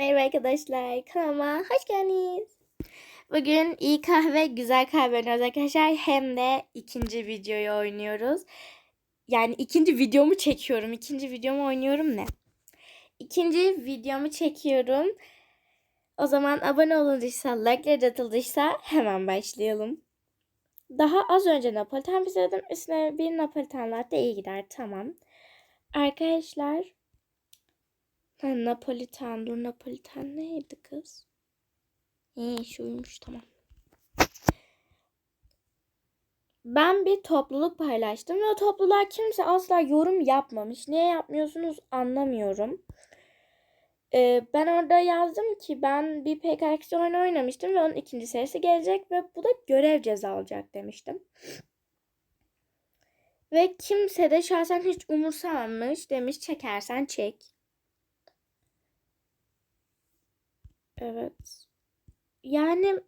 Merhaba arkadaşlar, kanalıma hoş geldiniz. Bugün iyi kahve, güzel kahve oynuyoruz arkadaşlar. Hem de ikinci videoyu oynuyoruz. Yani ikinci videomu çekiyorum. İkinci videomu oynuyorum ne? İkinci videomu çekiyorum. O zaman abone olunduysa, like'ler atıldıysa hemen başlayalım. Daha az önce Napolitan pizzadım. Üstüne bir Napolitan latte iyi gider. Tamam. Arkadaşlar Ha, Napolitan. Dur Napolitan neydi kız? İyi şuymuş tamam. Ben bir topluluk paylaştım ve o topluluğa kimse asla yorum yapmamış. Niye yapmıyorsunuz anlamıyorum. Ee, ben orada yazdım ki ben bir PKX oyunu oynamıştım ve onun ikinci serisi gelecek ve bu da görev ceza alacak demiştim. Ve kimse de şahsen hiç umursamamış demiş çekersen çek. Evet. Yani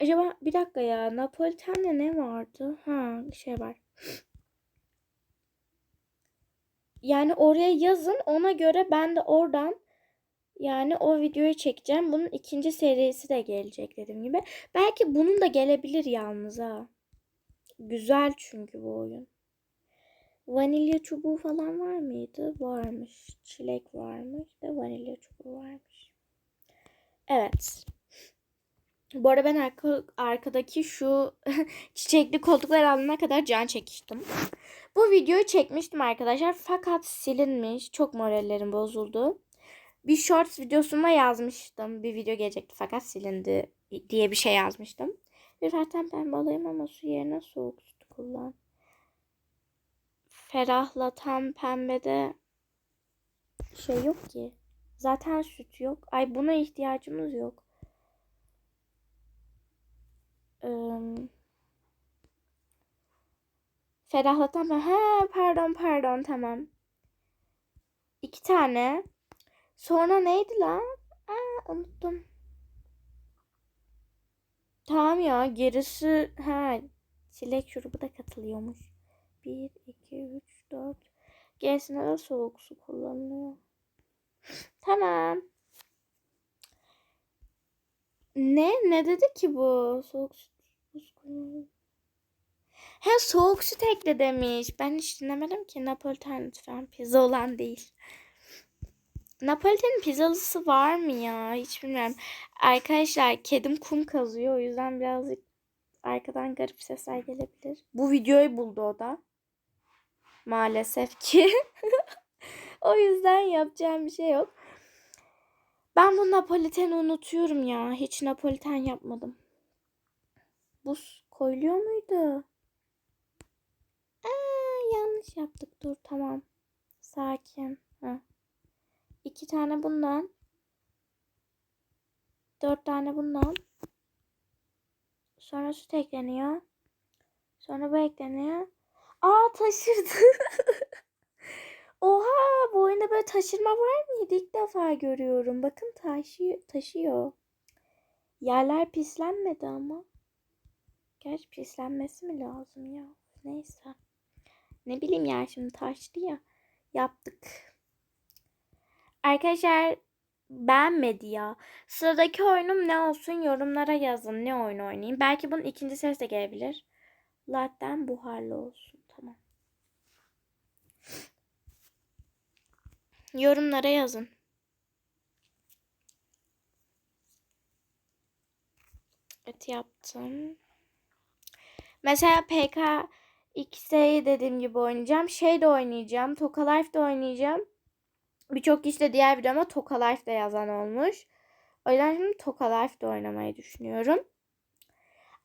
acaba bir dakika ya Napolitan'da ne vardı? Ha şey var. Yani oraya yazın ona göre ben de oradan yani o videoyu çekeceğim. Bunun ikinci serisi de gelecek dediğim gibi. Belki bunun da gelebilir yalnız ha. Güzel çünkü bu oyun. Vanilya çubuğu falan var mıydı? Varmış. Çilek varmış ve vanilya çubuğu varmış. Evet. Bu arada ben arka, arkadaki şu çiçekli koltuklar alana kadar can çekiştim. Bu videoyu çekmiştim arkadaşlar fakat silinmiş. Çok morallerim bozuldu. Bir shorts videosunda yazmıştım. Bir video gelecekti fakat silindi diye bir şey yazmıştım. Bir zaten pembe alayım ama su yerine soğuk sütü kullan ferahlatan pembede şey yok ki. Zaten süt yok. Ay buna ihtiyacımız yok. Ee, ferahlatan he pardon pardon tamam. İki tane. Sonra neydi lan? Aa, unuttum. Tamam ya gerisi ha çilek şurubu da katılıyormuş. 1, 2, 3, 4. Gerisinde de soğuk su kullanılıyor. Tamam. Ne? Ne dedi ki bu? Soğuk süt buz kullanılıyor. He soğuk süt ekle demiş. Ben hiç dinlemedim ki. Napolitan lütfen. Pizza olan değil. Napolitan'ın pizzalısı var mı ya? Hiç bilmiyorum. Arkadaşlar kedim kum kazıyor. O yüzden birazcık arkadan garip sesler gelebilir. Bu videoyu buldu o da. Maalesef ki. o yüzden yapacağım bir şey yok. Ben bu Napoliten'i unutuyorum ya. Hiç Napoliten yapmadım. Buz koyuluyor muydu? Aa, yanlış yaptık. Dur tamam. Sakin. Heh. İki tane bundan. Dört tane bundan. Sonra süt ekleniyor. Sonra bu ekleniyor. Aa taşırdı. Oha bu oyunda böyle taşırma var mıydı? İlk defa görüyorum. Bakın taşıyor. taşıyor. Yerler pislenmedi ama. Gerçi pislenmesi mi lazım ya? Neyse. Ne bileyim ya şimdi taştı ya. Yaptık. Arkadaşlar beğenmedi ya. Sıradaki oyunum ne olsun yorumlara yazın. Ne oyun oynayayım. Belki bunun ikinci ses de gelebilir. Latte'm buharlı olsun. Tamam. Yorumlara yazın. Evet yaptım. Mesela PK X'yi dediğim gibi oynayacağım. Şey de oynayacağım. Toka Life de oynayacağım. Birçok kişi de diğer videoma Toka Life de yazan olmuş. O yüzden şimdi Toka Life de oynamayı düşünüyorum.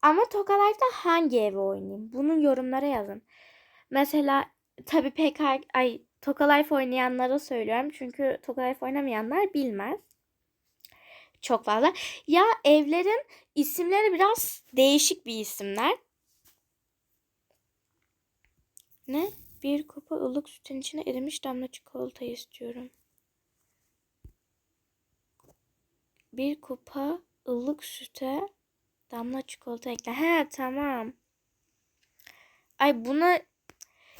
Ama Toka Life'da hangi evi oynayayım? Bunu yorumlara yazın. Mesela tabii PK ay Toka Life oynayanlara söylüyorum. Çünkü Toka Life oynamayanlar bilmez. Çok fazla. Ya evlerin isimleri biraz değişik bir isimler. Ne? Bir kupa ılık sütün içine erimiş damla çikolata istiyorum. Bir kupa ılık süte damla çikolata ekle. He tamam. Ay buna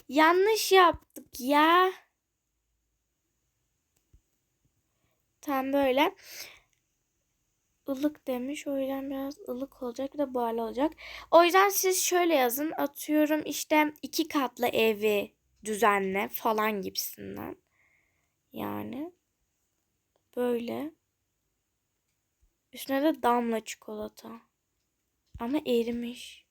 yanlış yaptık ya. tam böyle ılık demiş. O yüzden biraz ılık olacak. Bir de buharlı olacak. O yüzden siz şöyle yazın. Atıyorum işte iki katlı evi düzenle falan gibisinden. Yani böyle. Üstüne de damla çikolata. Ama erimiş.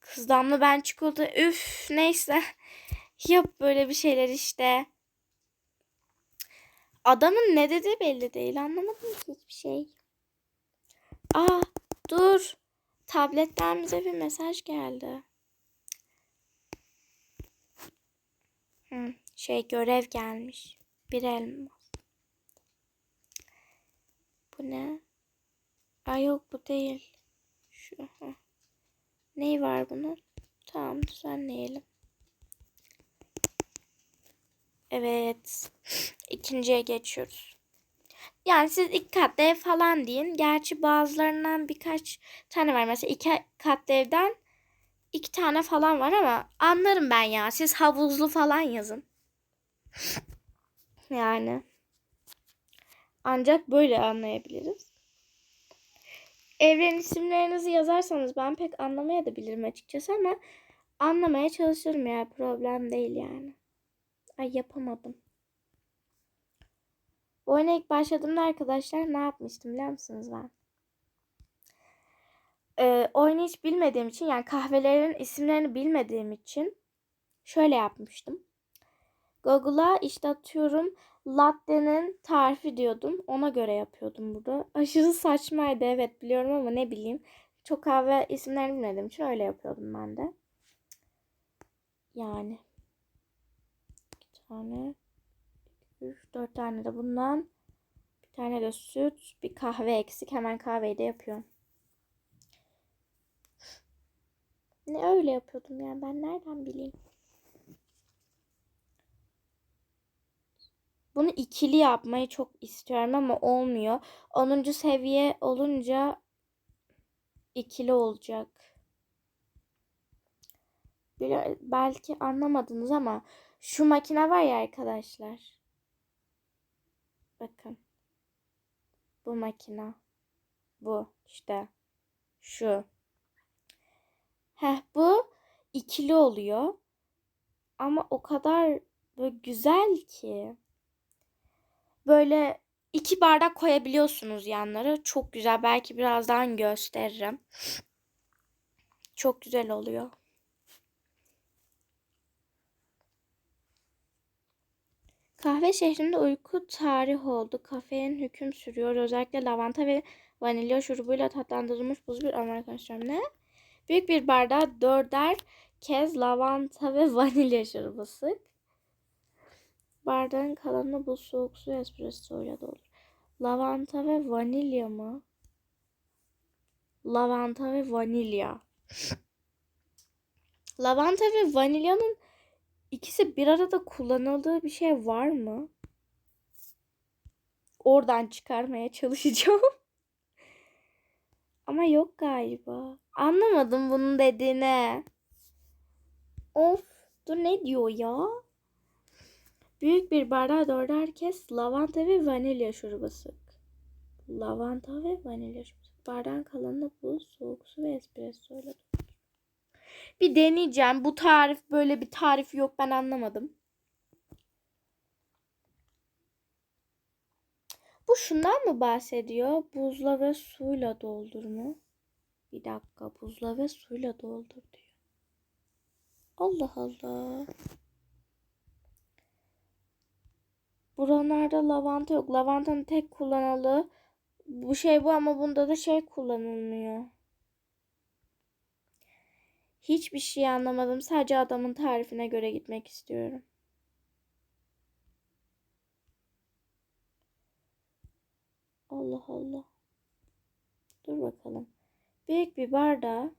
Kız damla ben çikolata. Üf neyse. Yap böyle bir şeyler işte. Adamın ne dediği belli değil. Anlamadım ki hiçbir şey. Aa dur. Tabletten bize bir mesaj geldi. Hı, şey görev gelmiş. Bir elmas. Bu ne? Ay yok bu değil. Şu. Hı. Ney var bunun? Tamam düzenleyelim. Evet. İkinciye geçiyoruz. Yani siz iki katlı ev falan deyin. Gerçi bazılarından birkaç tane var. Mesela iki katlı evden iki tane falan var ama anlarım ben ya. Siz havuzlu falan yazın. Yani. Ancak böyle anlayabiliriz. Evren isimlerinizi yazarsanız ben pek anlamaya da bilirim açıkçası ama anlamaya çalışırım ya. Problem değil yani. Ay yapamadım. Bu oyuna ilk başladığımda arkadaşlar ne yapmıştım biliyor musunuz ben? Ee, oyunu hiç bilmediğim için yani kahvelerin isimlerini bilmediğim için şöyle yapmıştım. Google'a işte atıyorum latte'nin tarifi diyordum. Ona göre yapıyordum burada. Aşırı saçmaydı evet biliyorum ama ne bileyim. Çok kahve isimlerini bilmediğim için öyle yapıyordum ben de. Yani. Bir tane. Üç, dört tane de bundan. Bir tane de süt. Bir kahve eksik. Hemen kahveyi de yapıyorum. Ne öyle yapıyordum yani ben nereden bileyim. Bunu ikili yapmayı çok istiyorum ama olmuyor. 10. seviye olunca ikili olacak. Belki anlamadınız ama şu makine var ya arkadaşlar. Bakın. Bu makine. Bu işte. Şu. Heh bu ikili oluyor. Ama o kadar böyle güzel ki. Böyle iki bardak koyabiliyorsunuz yanlara. Çok güzel. Belki birazdan gösteririm. Çok güzel oluyor. Kahve şehrinde uyku tarih oldu. Kafein hüküm sürüyor. Özellikle lavanta ve vanilya şurubuyla tatlandırılmış buz bir Amerikan şurubu. Ne? Büyük bir bardağa dörder kez lavanta ve vanilya şurubu sık. Bardağın kalanını bu soğuk su espresso ile doldur. Lavanta ve vanilya mı? Lavanta ve vanilya. Lavanta ve vanilyanın ikisi bir arada kullanıldığı bir şey var mı? Oradan çıkarmaya çalışacağım. Ama yok galiba. Anlamadım bunun dediğine. Of. Dur ne diyor ya? Büyük bir bardağa dörder kez lavanta ve vanilya şurubu sık. Lavanta ve vanilya şurubu sık. Bardağın kalanını buz, soğuk su ve espresso ile Bir deneyeceğim. Bu tarif böyle bir tarif yok. Ben anlamadım. Bu şundan mı bahsediyor? Buzla ve suyla doldur mu? Bir dakika. Buzla ve suyla doldur diyor. Allah Allah. Buralarda lavanta yok. Lavantanın tek kullanılı bu şey bu ama bunda da şey kullanılmıyor. Hiçbir şey anlamadım. Sadece adamın tarifine göre gitmek istiyorum. Allah Allah. Dur bakalım. Büyük bir bardağı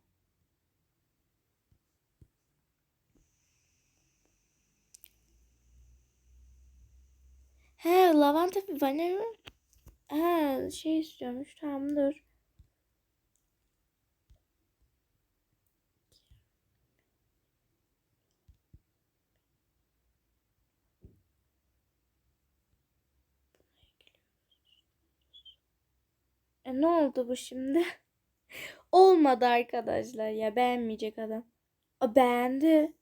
He lavanta vanilya He şey istiyormuş. Tamam dur. E, ne oldu bu şimdi? Olmadı arkadaşlar ya beğenmeyecek adam. A, beğendi.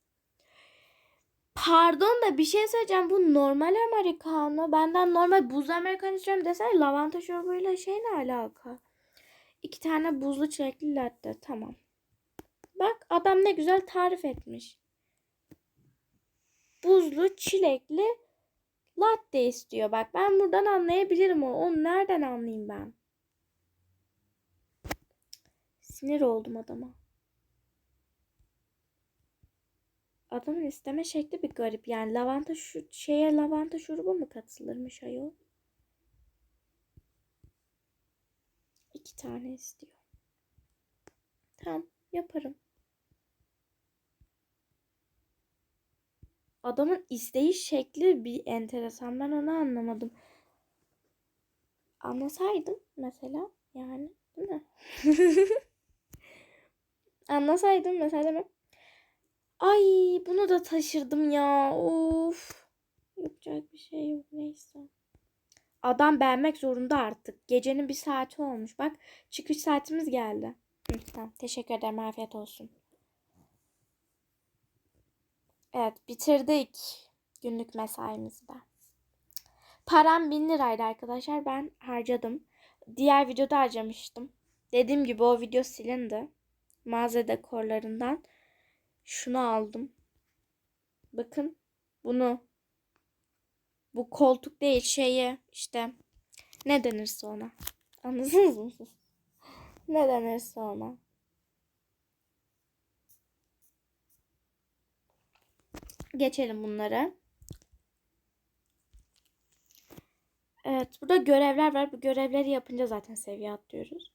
Pardon da bir şey söyleyeceğim. Bu normal americano. Benden normal buzlu americano istiyorum desene lavanta şurubuyla şey ne alaka? İki tane buzlu çilekli latte. Tamam. Bak adam ne güzel tarif etmiş. Buzlu çilekli latte istiyor. Bak ben buradan anlayabilirim onu. Onu nereden anlayayım ben? Sinir oldum adama. Adamın isteme şekli bir garip. Yani lavanta şu şeye lavanta şurubu mu katılırmış ayol? İki tane istiyor. Tamam yaparım. Adamın isteyiş şekli bir enteresan. Ben onu anlamadım. Anlasaydım mesela yani değil mi? Anlasaydım mesela ben Ay bunu da taşırdım ya. Of. Yapacak bir şey yok neyse. Adam beğenmek zorunda artık. Gecenin bir saati olmuş. Bak çıkış saatimiz geldi. Tamam teşekkür ederim. Afiyet olsun. Evet bitirdik günlük mesaimizde. Param 1000 liraydı arkadaşlar. Ben harcadım. Diğer videoda harcamıştım. Dediğim gibi o video silindi. Mağaza dekorlarından. Şunu aldım. Bakın bunu. Bu koltuk değil şeyi işte ne denirse ona. Anladınız mı? ne denirse ona. Geçelim bunları. Evet burada görevler var. Bu görevleri yapınca zaten seviye atlıyoruz.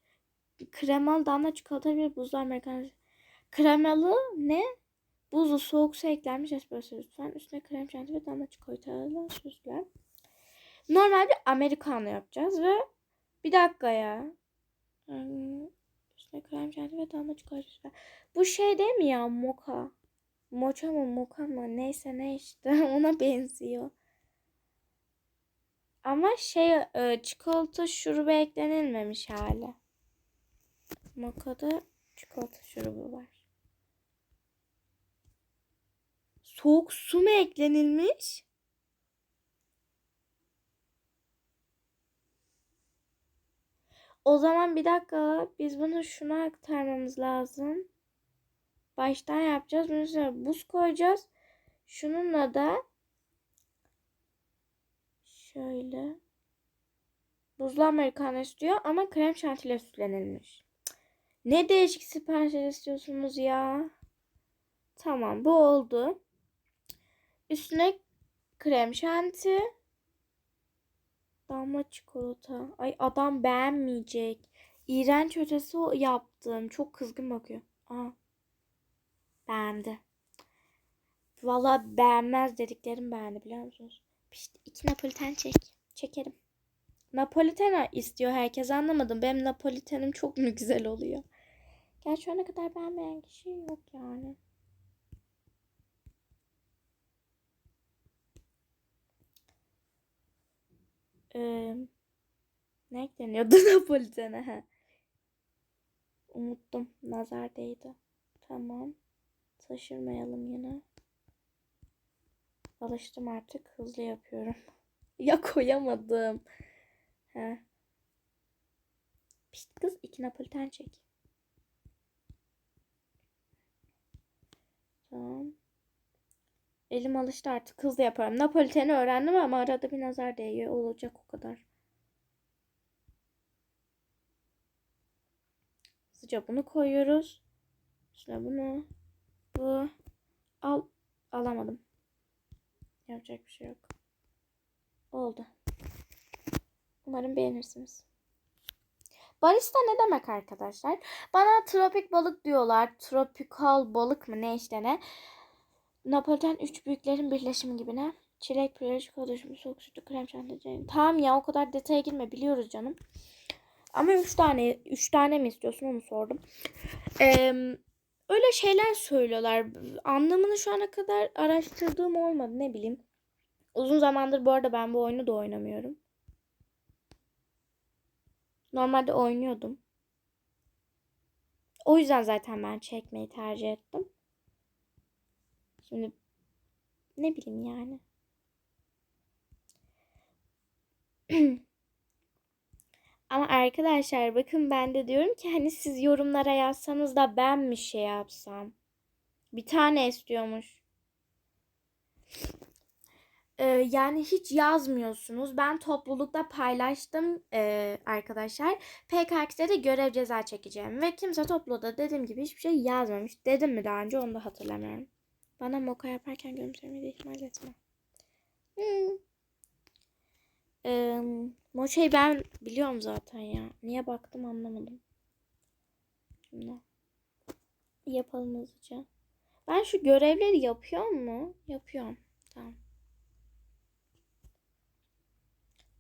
Kremalı damla çikolata bir buzlu amerikan. Kremalı ne? Buzlu soğuk su eklenmiş espresso lütfen. Üstüne krem şanti ve damla çikolatalı süsler. Normal bir americano yapacağız ve bir dakika ya. Hmm, Üstüne krem şanti ve damla çikolata süsler. Bu şey değil mi ya moka? Mocha mı moka mı neyse ne işte ona benziyor. Ama şey e, çikolata şurubu eklenilmemiş hali. Moka'da çikolata şurubu var. Soğuk su mu eklenilmiş? O zaman bir dakika biz bunu şuna aktarmamız lazım. Baştan yapacağız. Bunun üstüne buz koyacağız. Şununla da şöyle buzlu americano istiyor ama krem şantiyle süslenilmiş. Ne değişik siparişler istiyorsunuz ya. Tamam bu oldu. Üstüne krem şanti. Damla çikolata. Ay adam beğenmeyecek. İğrenç ötesi yaptım. Çok kızgın bakıyor. Aa. Beğendi. Valla beğenmez dediklerim beğendi biliyor musunuz? İşte iki Napoliten çek. Çekerim. Napolitana istiyor herkes anlamadım. Benim Napolitenim çok mu güzel oluyor? Gerçi ana kadar beğenmeyen kişi yok yani. Ee, ne deniyordu Napolitana? Ha. Unuttum. Nazar değdi. Tamam. Taşırmayalım yine. Alıştım artık. Hızlı yapıyorum. ya koyamadım. He. Pişt kız iki Napoliten çek. Tamam. Elim alıştı artık. Hızlı yaparım. Napoliteni öğrendim ama arada bir nazar değiyor. Olacak o kadar. Hızlıca bunu koyuyoruz. Üstüne bunu. Bu. Al. Alamadım. Yapacak bir şey yok. Oldu. Umarım beğenirsiniz. Barista ne demek arkadaşlar? Bana tropik balık diyorlar. Tropikal balık mı ne işte ne. Napoliten üç büyüklerin birleşimi gibi ne? Çilek, püreli, çikolata, şimdi soğuk sütlü, krem şanti. Tamam ya o kadar detaya girme biliyoruz canım. Ama üç tane, üç tane mi istiyorsun onu sordum. Ee, öyle şeyler söylüyorlar. Anlamını şu ana kadar araştırdığım olmadı ne bileyim. Uzun zamandır bu arada ben bu oyunu da oynamıyorum. Normalde oynuyordum. O yüzden zaten ben çekmeyi tercih ettim. Şimdi ne bileyim yani. Ama arkadaşlar bakın ben de diyorum ki hani siz yorumlara yazsanız da ben mi şey yapsam? Bir tane istiyormuş. Ee, yani hiç yazmıyorsunuz. Ben toplulukta paylaştım ee, arkadaşlar. PKX'de de görev ceza çekeceğim. Ve kimse topluluğda dediğim gibi hiçbir şey yazmamış. Dedim mi daha önce onu da hatırlamıyorum. Bana moka yaparken gülümsemeyi de ihmal etme. Hmm. Ee, Moçe'yi ben biliyorum zaten ya. Niye baktım anlamadım. Şimdi yapalım hızlıca. Ben şu görevleri yapıyor mu? Yapıyorum. Tamam.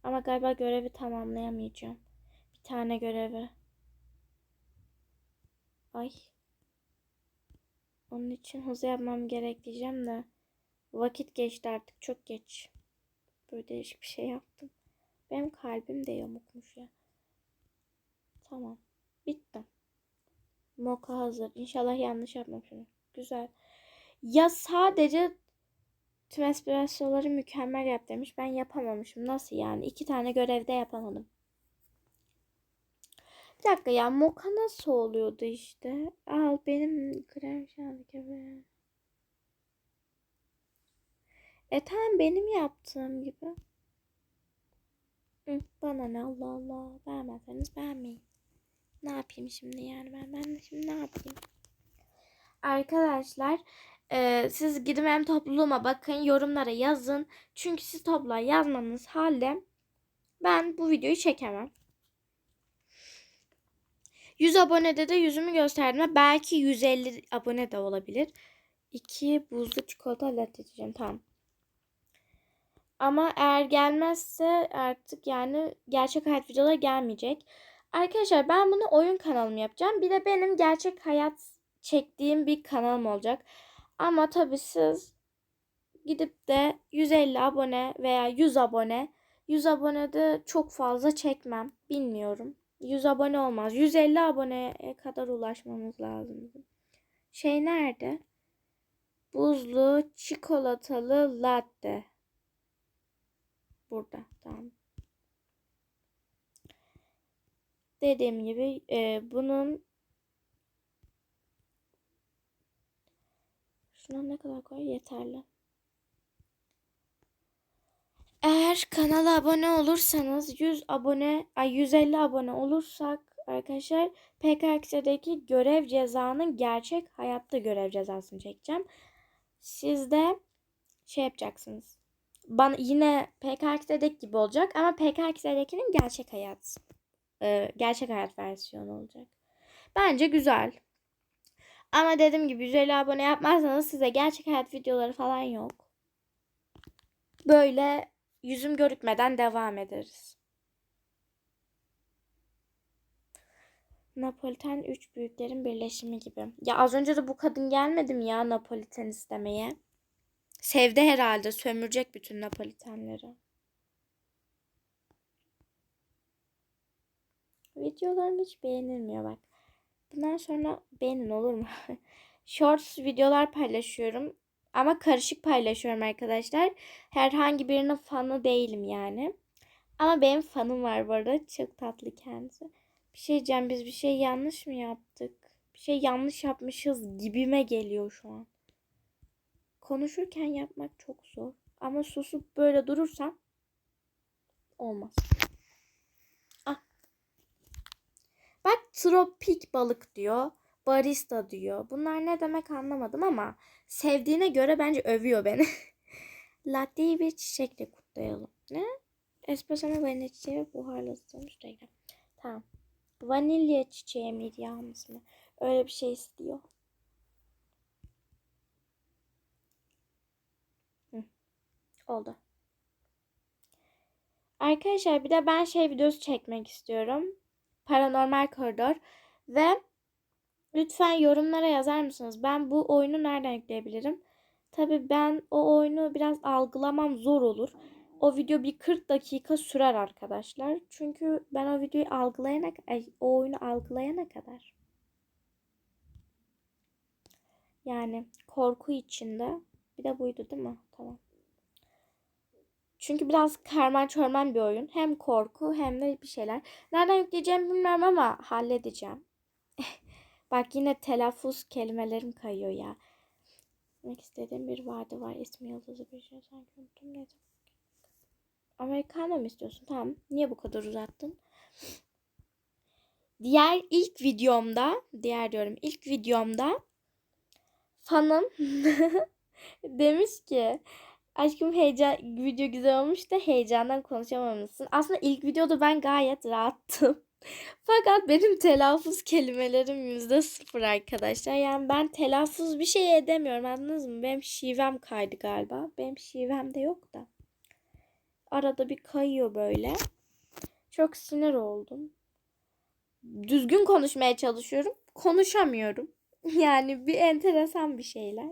Ama galiba görevi tamamlayamayacağım. Bir tane görevi. Ay. Onun için hızlı yapmam gerek diyeceğim de. Vakit geçti artık. Çok geç. Böyle değişik bir şey yaptım. Benim kalbim de yamukmuş ya. Tamam. Bitti. Moka hazır. İnşallah yanlış yapmamışım. Güzel. Ya sadece tüm espressoları mükemmel yap demiş. Ben yapamamışım. Nasıl yani? İki tane görevde yapamadım. Bir dakika ya moka nasıl oluyordu işte? Al benim krem gibi. E tamam benim yaptığım gibi. Bana ne Allah Allah. Beğenmezseniz beğenmeyin. Ne yapayım şimdi yani ben? Ben de şimdi ne yapayım? Arkadaşlar e, siz gidin benim topluluğuma bakın. Yorumlara yazın. Çünkü siz topluluğa yazmanız halde ben bu videoyu çekemem. 100 abonede de yüzümü gösterdim. Belki 150 abone de olabilir. 2 buzlu çikolata latte içeceğim. Tamam. Ama eğer gelmezse artık yani gerçek hayat videoları gelmeyecek. Arkadaşlar ben bunu oyun kanalım yapacağım. Bir de benim gerçek hayat çektiğim bir kanalım olacak. Ama tabii siz gidip de 150 abone veya 100 abone 100 abonede çok fazla çekmem. Bilmiyorum. 100 abone olmaz. 150 aboneye kadar ulaşmamız lazım. Şey nerede? Buzlu çikolatalı latte. Burada. Tamam. Dediğim gibi e, bunun şuna ne kadar koy yeterli. Eğer kanala abone olursanız 100 abone, ay 150 abone olursak arkadaşlar PKX'deki görev cezanın gerçek hayatta görev cezasını çekeceğim. Siz de şey yapacaksınız. Bana yine PKX'deki gibi olacak ama PKX'dekinin gerçek hayat e, gerçek hayat versiyonu olacak. Bence güzel. Ama dediğim gibi 150 abone yapmazsanız size gerçek hayat videoları falan yok. Böyle yüzüm görükmeden devam ederiz. Napoliten üç büyüklerin birleşimi gibi. Ya az önce de bu kadın gelmedi mi ya Napoliten istemeye? Sevdi herhalde sömürecek bütün Napolitenleri. Videolarım hiç beğenilmiyor bak. Bundan sonra beğenin olur mu? Shorts videolar paylaşıyorum. Ama karışık paylaşıyorum arkadaşlar. Herhangi birinin fanı değilim yani. Ama benim fanım var bu arada. Çok tatlı kendisi. Bir şey diyeceğim. Biz bir şey yanlış mı yaptık? Bir şey yanlış yapmışız gibime geliyor şu an. Konuşurken yapmak çok zor. Ama susup böyle durursam olmaz. Ah. Bak tropik balık diyor. Barista diyor. Bunlar ne demek anlamadım ama sevdiğine göre bence övüyor beni. Latte'yi bir çiçekle kutlayalım. Ne? Espresso'na vanilya çiçeği ısıtılmış reklam. Tamam. Vanilya çiçeği miydi yalnız mı? Öyle bir şey istiyor. Hı. Oldu. Arkadaşlar bir de ben şey videosu çekmek istiyorum. Paranormal koridor. Ve lütfen yorumlara yazar mısınız? Ben bu oyunu nereden yükleyebilirim? Tabii ben o oyunu biraz algılamam zor olur. o video bir 40 dakika sürer arkadaşlar. Çünkü ben o videoyu algılayana ay, o oyunu algılayana kadar. Yani korku içinde. Bir de buydu değil mi? Tamam. Çünkü biraz karman çorman bir oyun. Hem korku hem de bir şeyler. Nereden yükleyeceğimi bilmiyorum ama halledeceğim. Bak yine telaffuz kelimelerim kayıyor ya. Demek istediğim bir vardı var. İsmi yıldızı bir şey sanki unuttum. Neyse. Americano mı istiyorsun? Tamam. Niye bu kadar uzattın? Diğer ilk videomda, diğer diyorum ilk videomda fanım demiş ki aşkım heyecan video güzel olmuş da heyecandan konuşamamışsın. Aslında ilk videoda ben gayet rahattım. Fakat benim telaffuz kelimelerim yüzde sıfır arkadaşlar. Yani ben telaffuz bir şey edemiyorum anladınız mı? Benim şivem kaydı galiba. Benim şivem de yok da. Arada bir kayıyor böyle. Çok sinir oldum. Düzgün konuşmaya çalışıyorum. Konuşamıyorum. Yani bir enteresan bir şeyler.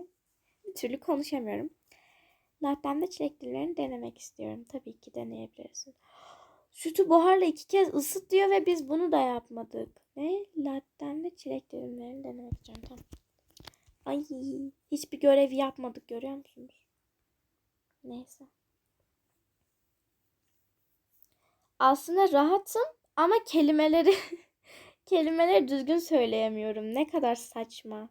Bir türlü konuşamıyorum. Lattem'de çilek dillerini denemek istiyorum. Tabii ki deneyebilirsin. Sütü buharla iki kez ısıt diyor ve biz bunu da yapmadık. Ne? Lattem'de çilek dilimlerini denemek istiyorum. Tamam. Ay hiçbir görev yapmadık görüyor musunuz? Neyse. Aslında rahatım ama kelimeleri kelimeleri düzgün söyleyemiyorum. Ne kadar saçma.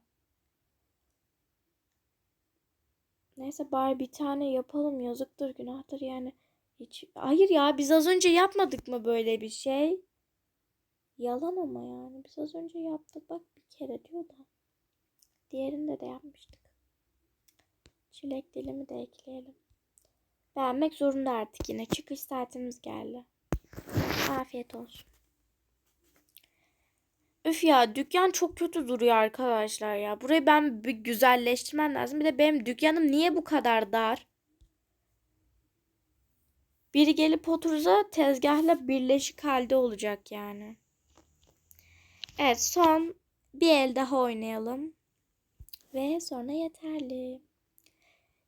Neyse bari bir tane yapalım. Yazıktır, günahtır yani. Hiç... Hayır ya biz az önce yapmadık mı böyle bir şey? Yalan ama yani. Biz az önce yaptık. Bak bir kere diyor da. Diğerinde de yapmıştık. Çilek dilimi de ekleyelim. Beğenmek zorunda artık yine. Çıkış saatimiz geldi. Afiyet olsun. Üf ya dükkan çok kötü duruyor arkadaşlar ya. Burayı ben bir güzelleştirmem lazım. Bir de benim dükkanım niye bu kadar dar? Biri gelip otursa tezgahla birleşik halde olacak yani. Evet son bir el daha oynayalım. Ve sonra yeterli.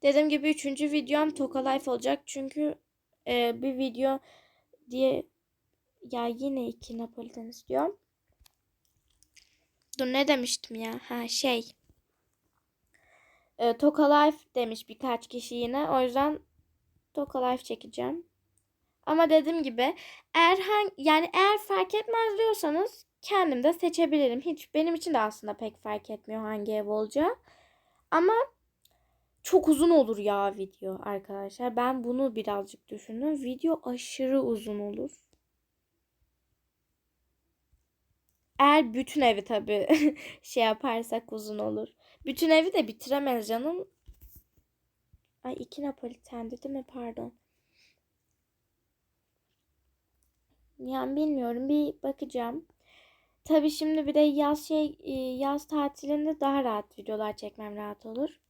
Dediğim gibi üçüncü videom Toka Life olacak. Çünkü e, bir video diye ya yine iki Napolitan istiyorum. Dur ne demiştim ya? Ha şey. E, Toka Life demiş birkaç kişi yine. O yüzden Toka Life çekeceğim. Ama dediğim gibi eğer hang, yani eğer fark etmez diyorsanız kendim de seçebilirim. Hiç benim için de aslında pek fark etmiyor hangi ev olacağı. Ama çok uzun olur ya video arkadaşlar. Ben bunu birazcık düşündüm. Video aşırı uzun olur. Eğer bütün evi tabii şey yaparsak uzun olur. Bütün evi de bitiremez canım. Ay iki Napoliten değil mi? Pardon. Yani bilmiyorum. Bir bakacağım. Tabii şimdi bir de yaz şey yaz tatilinde daha rahat videolar çekmem rahat olur.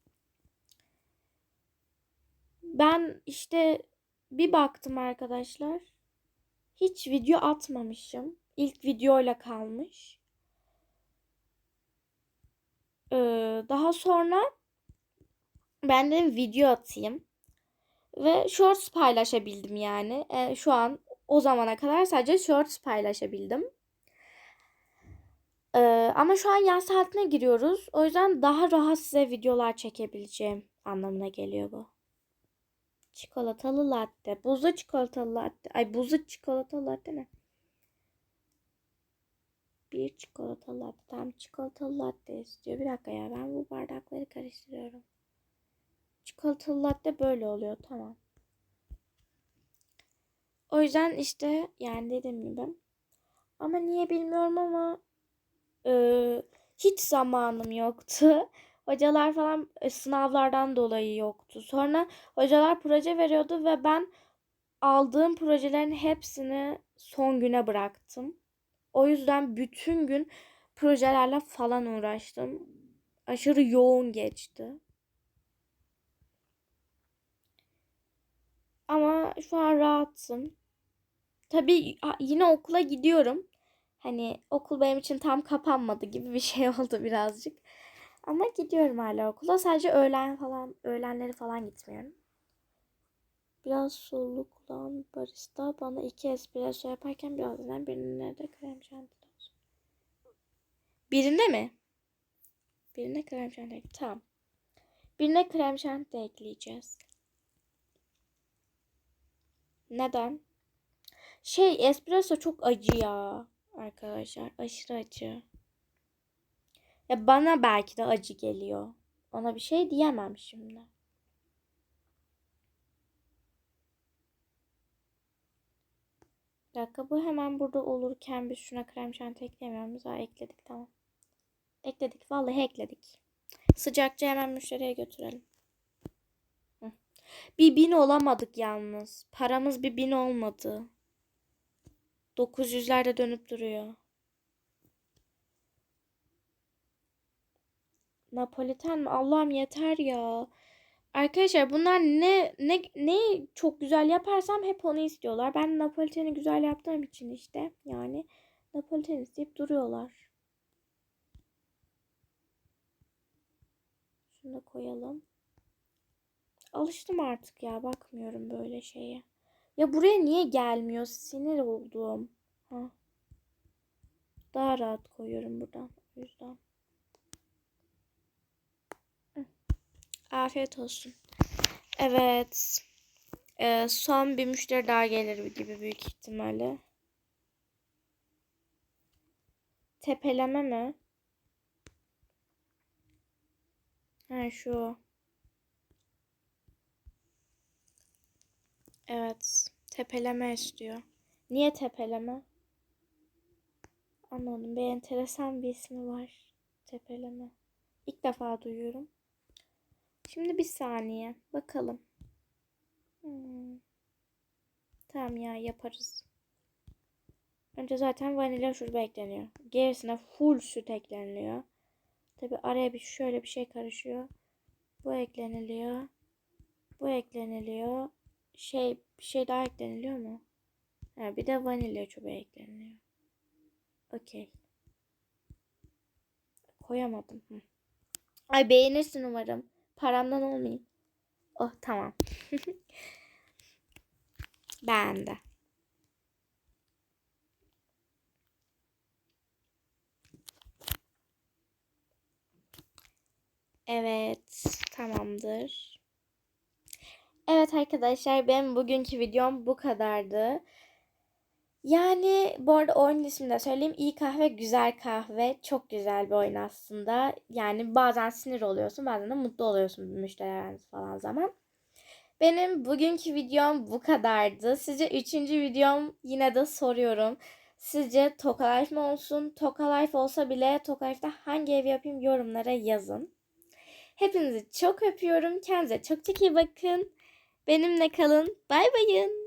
Ben işte bir baktım arkadaşlar. Hiç video atmamışım. İlk videoyla kalmış. Ee, daha sonra ben de video atayım. Ve shorts paylaşabildim yani. Ee, şu an o zamana kadar sadece shorts paylaşabildim. Ee, ama şu an yaz saatine giriyoruz. O yüzden daha rahat size videolar çekebileceğim anlamına geliyor bu. Çikolatalı latte. Buzlu çikolatalı latte. Ay buzlu çikolatalı latte ne? Bir çikolatalı latte. Tam çikolatalı latte istiyor. Bir dakika ya ben bu bardakları karıştırıyorum. Çikolatalı latte böyle oluyor. Tamam. O yüzden işte yani dediğim gibi. Ama niye bilmiyorum ama e, hiç zamanım yoktu. Hocalar falan e, sınavlardan dolayı yoktu. Sonra hocalar proje veriyordu ve ben aldığım projelerin hepsini son güne bıraktım. O yüzden bütün gün projelerle falan uğraştım. Aşırı yoğun geçti. Ama şu an rahatım. Tabii yine okula gidiyorum. Hani okul benim için tam kapanmadı gibi bir şey oldu birazcık. Ama gidiyorum hala okula. Sadece öğlen falan, öğlenleri falan gitmiyorum. Biraz soluklan barista bana iki espresso yaparken biraz neden birine de krem şanti olsun. Birinde mi? Birine krem şanti Tamam. Birine krem şanti ekleyeceğiz. Neden? Şey espresso çok acı ya arkadaşlar. Aşırı acı. Ya bana belki de acı geliyor. Ona bir şey diyemem şimdi. Bir dakika bu hemen burada olurken biz şuna krem şanti eklemiyoruz. Ha ekledik tamam. Ekledik vallahi ekledik. Sıcakça hemen müşteriye götürelim. Hı. Bir bin olamadık yalnız. Paramız bir bin olmadı. 900'lerde dönüp duruyor. Napoliten mi? Allah'ım yeter ya. Arkadaşlar bunlar ne ne ne çok güzel yaparsam hep onu istiyorlar. Ben Napoliten'i güzel yaptığım için işte yani Napoliten isteyip duruyorlar. Şunu da koyalım. Alıştım artık ya bakmıyorum böyle şeye. Ya buraya niye gelmiyor? Sinir oldum. Ha. Daha rahat koyuyorum buradan. O yüzden. Afiyet olsun. Evet. Ee, son bir müşteri daha gelir gibi büyük ihtimalle. Tepeleme mi? Ha şu. Evet. Tepeleme istiyor. Niye tepeleme? Anladım. Bir enteresan bir ismi var. Tepeleme. İlk defa duyuyorum. Şimdi bir saniye. Bakalım. Hmm. Tamam ya yaparız. Önce zaten vanilya şurubu ekleniyor. Gerisine full süt ekleniliyor. Tabi araya bir şöyle bir şey karışıyor. Bu ekleniliyor. Bu ekleniliyor. Şey bir şey daha ekleniliyor mu? Ha, bir de vanilya çubuğu ekleniliyor. Okey. Koyamadım. Hı. Ay beğenirsin umarım. Paramdan olmayayım. Oh tamam. Beğendi. Evet, tamamdır. Evet arkadaşlar benim bugünkü videom bu kadardı. Yani bu arada oyun ismini de söyleyeyim. İyi kahve, güzel kahve. Çok güzel bir oyun aslında. Yani bazen sinir oluyorsun, bazen de mutlu oluyorsun müşteriler falan zaman. Benim bugünkü videom bu kadardı. Sizce üçüncü videom yine de soruyorum. Sizce Toka Life mi olsun? Toka Life olsa bile Toka Life'da hangi ev yapayım yorumlara yazın. Hepinizi çok öpüyorum. Kendinize çok çok iyi bakın. Benimle kalın. Bay bayın.